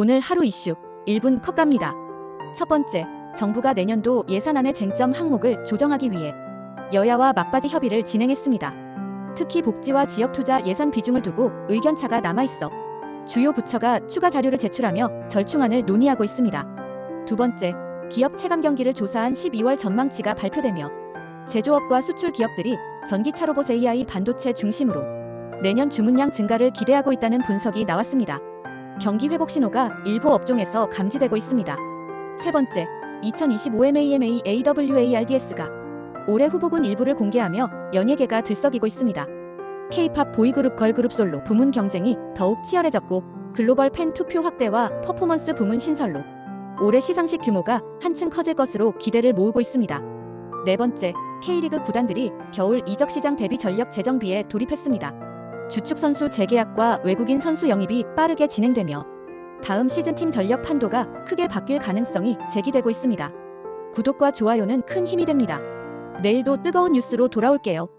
오늘 하루 이슈 1분 컷 갑니다. 첫 번째, 정부가 내년도 예산안의 쟁점 항목을 조정하기 위해 여야와 막바지 협의를 진행했습니다. 특히 복지와 지역 투자 예산 비중을 두고 의견차가 남아 있어 주요 부처가 추가 자료를 제출하며 절충안을 논의하고 있습니다. 두 번째, 기업 체감 경기를 조사한 12월 전망치가 발표되며 제조업과 수출 기업들이 전기차 로봇 AI 반도체 중심으로 내년 주문량 증가를 기대하고 있다는 분석이 나왔습니다. 경기 회복 신호가 일부 업종에서 감지되고 있습니다. 세 번째, 2025 MAMA AWARDS가 올해 후보군 일부를 공개하며 연예계가 들썩이고 있습니다. K-팝 보이그룹 걸그룹 솔로 부문 경쟁이 더욱 치열해졌고 글로벌 팬 투표 확대와 퍼포먼스 부문 신설로 올해 시상식 규모가 한층 커질 것으로 기대를 모으고 있습니다. 네 번째, K리그 구단들이 겨울 이적 시장 대비 전력 재정비에 돌입했습니다. 주축 선수 재계약과 외국인 선수 영입이 빠르게 진행되며 다음 시즌 팀 전력 판도가 크게 바뀔 가능성이 제기되고 있습니다. 구독과 좋아요는 큰 힘이 됩니다. 내일도 뜨거운 뉴스로 돌아올게요.